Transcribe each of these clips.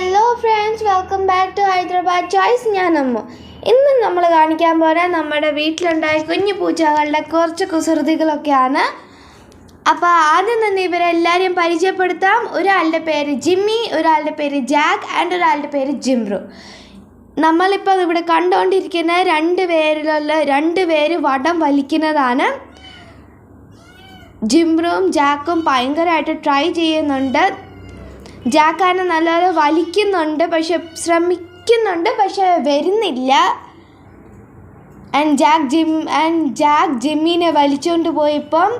Hello friends welcome back to Hyderabad choice ഞാൻ അമ്മ ഇന്ന് നമ്മൾ കാണിക്കാൻ പോരാ നമ്മുടെ വീട്ടിലുണ്ടായ കുഞ്ഞു പൂച്ചകളുടെ കുറച്ച് കുസൃതികളൊക്കെയാണ്. അപ്പോൾ ആദ്യം തന്നെ ഇവരെല്ലാവരെയും പരിചയപ്പെടുത്താം. ഒരാളുടെ പേര് ജിമ്മി ഒരാളുടെ പേര് ജാക്ക് ആൻഡ് ഒരാളുടെ പേര് ജിംറു നമ്മളിപ്പോൾ ഇവിടെ കണ്ടുകൊണ്ടിരിക്കുന്ന രണ്ട് പേരിലുള്ള രണ്ട് പേര് വടം വലിക്കുന്നതാണ്. ജിംറും ജാക്കും ഭയങ്കരമായിട്ട് ട്രൈ ചെയ്യുന്നുണ്ട്. ജാക്കാനെ നല്ലപോലെ വലിക്കുന്നുണ്ട് പക്ഷെ ശ്രമിക്കുന്നുണ്ട് പക്ഷെ വരുന്നില്ല. And Jack Jim and Jack ജിമ്മിനെ വലിച്ചുകൊണ്ട് പോയപ്പം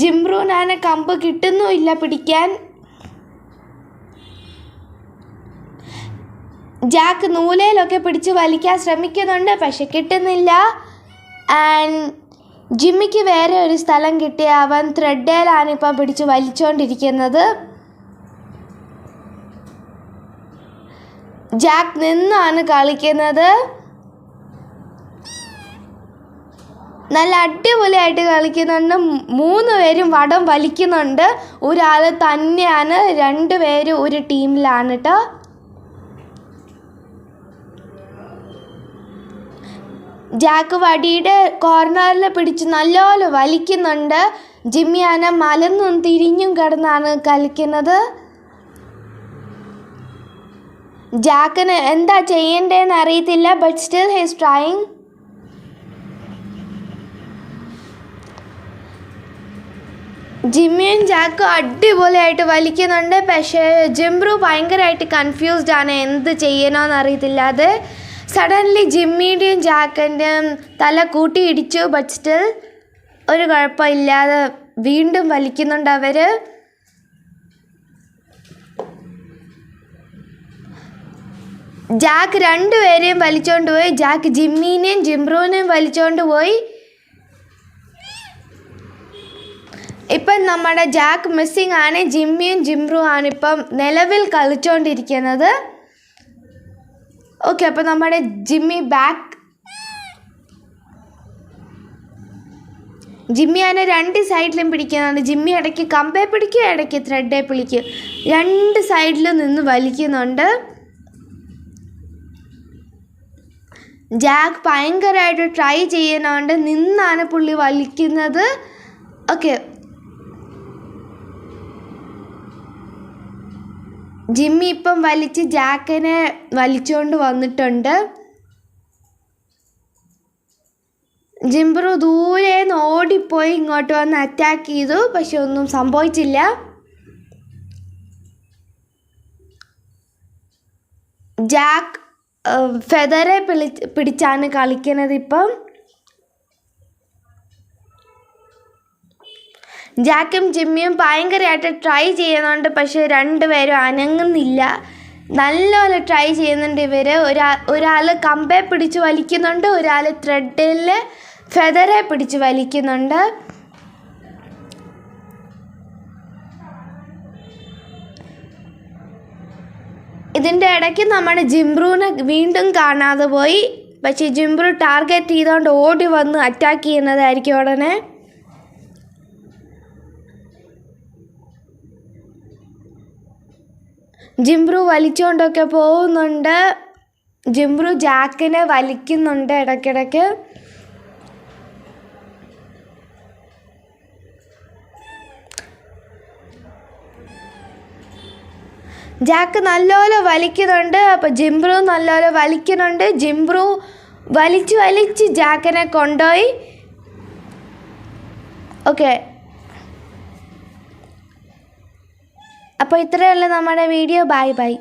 ജിംറൂനാനെ കമ്പ് കിട്ടുന്നുമില്ല പിടിക്കാൻ. ജാക്ക് നൂലയിലൊക്കെ പിടിച്ച് വലിക്കാൻ ശ്രമിക്കുന്നുണ്ട് പക്ഷെ കിട്ടുന്നില്ല. ആൻഡ് ജിമ്മിക്ക് വേറെ ഒരു സ്ഥലം കിട്ടി അവൻ ത്രെഡേലാണ് ഇപ്പം പിടിച്ച് വലിച്ചുകൊണ്ടിരിക്കുന്നത് ജാക്ക് നിന്നാണ് കളിക്കുന്നത്. നല്ല അടിപൊളിയായിട്ട് കളിക്കുന്നുണ്ട്. മൂന്ന് പേരും വടം വലിക്കുന്നുണ്ട്. ഒരാൾ തന്നെയാണ്. രണ്ട് പേര് ഒരു ടീമിലാണ് കേട്ടോ ജാക്ക് വടിയുടെ കോർണറിൽ പിടിച്ച് നല്ലപോലെ വലിക്കുന്നുണ്ട്. ജിമ്മിയാന മലന്നും തിരിഞ്ഞും കിടന്നാണ് കളിക്കുന്നത്. ജാക്കിന് എന്താ ചെയ്യേണ്ടതെന്ന് അറിയത്തില്ല ബട്ട് സ്റ്റിൽ ഹിസ് ട്രൈങ് ജിമ്മിയും ജാക്കും അടിപൊളിയായിട്ട് വലിക്കുന്നുണ്ട്. പക്ഷേ ജിംബ്രു ഭയങ്കരമായിട്ട് കൺഫ്യൂസ്ഡ് ആണ്. എന്ത് ചെയ്യണമെന്ന് അറിയത്തില്ലാതെ സഡൻലി ജിമ്മിയുടെയും ജാക്കിന്റെയും തല കൂട്ടിയിടിച്ചു ബട്ട് സ്റ്റിൽ ഒരു കുഴപ്പമില്ലാതെ വീണ്ടും വലിക്കുന്നുണ്ട് അവർ ജാക്ക് രണ്ടുപേരെയും വലിച്ചോണ്ട് പോയി. ജാക്ക് ജിമ്മീനെയും ജിംബ്രുവിനെയും വലിച്ചോണ്ട് പോയി. ഇപ്പം നമ്മുടെ ജാക്ക് മിസ്സിങ് ആണ്. ജിമ്മിയും ജിംബ്രു ആണ് ഇപ്പം നിലവിൽ കളിച്ചുകൊണ്ടിരിക്കുന്നത് ഓക്കെ അപ്പം നമ്മുടെ ജിമ്മി ബാക്ക് ജിമ്മി അതിനെ രണ്ട് സൈഡിലും പിടിക്കുന്നുണ്ട് ജിമ്മി ഇടയ്ക്ക് കമ്പേ പിടിക്കും ഇടയ്ക്ക് ത്രെഡേ പിടിക്കും. രണ്ട് സൈഡിലും നിന്ന് വലിക്കുന്നുണ്ട്. ജാക്ക് ഭയങ്കരമായിട്ട് ട്രൈ ചെയ്യുന്നുണ്ട് നിന്നാണ് പുള്ളി വലിക്കുന്നത്. ഓക്കെ ജിമ്മി ഇപ്പം വലിച്ച് ജാക്കിനെ വലിച്ചുകൊണ്ട് വന്നിട്ടുണ്ട്. ജിംബ്രു ദൂരെ നിന്ന് ഓടിപ്പോയി ഇങ്ങോട്ട് വന്ന് അറ്റാക്ക് ചെയ്തു. പക്ഷെ ഒന്നും സംഭവിച്ചില്ല. ജാക്ക് ഫെദറെ പിളി പിടിച്ചാണ് കളിക്കുന്നത് ഇപ്പം. ജാക്കും ജിമ്മിയും ഭയങ്കരമായിട്ട് ട്രൈ ചെയ്യുന്നുണ്ട് പക്ഷെ രണ്ടുപേരും അനങ്ങുന്നില്ല. നല്ലപോലെ ട്രൈ ചെയ്യുന്നുണ്ട് ഇവർ ഒരാ ഒരാൾ കമ്പെ പിടിച്ച് വലിക്കുന്നുണ്ട് ഒരാൾ ത്രെഡിൽ ഫെദറെ പിടിച്ച് വലിക്കുന്നുണ്ട്. ഇതിന്റെ ഇടയ്ക്ക് നമ്മുടെ ജിംബ്രൂനെ വീണ്ടും കാണാതെ പോയി. പക്ഷേ ജിംബ്രു ടാർഗറ്റ് ചെയ്തുകൊണ്ട് ഓടി വന്ന് അറ്റാക്ക് ചെയ്യുന്നതായിരിക്കും ഉടനെ. ജിംബ്രു വലിച്ചുകൊണ്ടൊക്കെ പോകുന്നുണ്ട്. ജിംബ്രു ജാക്കിനെ വലിക്കുന്നുണ്ട് ഇടയ്ക്കിടയ്ക്ക്. ജാക്ക് നല്ലപോലെ വലിക്കുന്നുണ്ട് അപ്പോൾ ജിംബ്രു നല്ലപോലെ വലിക്കുന്നുണ്ട്. ജിംബ്രു വലിച്ച് വലിച്ച് ജാക്കിനെ കൊണ്ടുപോയി ഓക്കെ. അപ്പോൾ ഇത്രയല്ലേ നമ്മുടെ വീഡിയോ. Bye bye.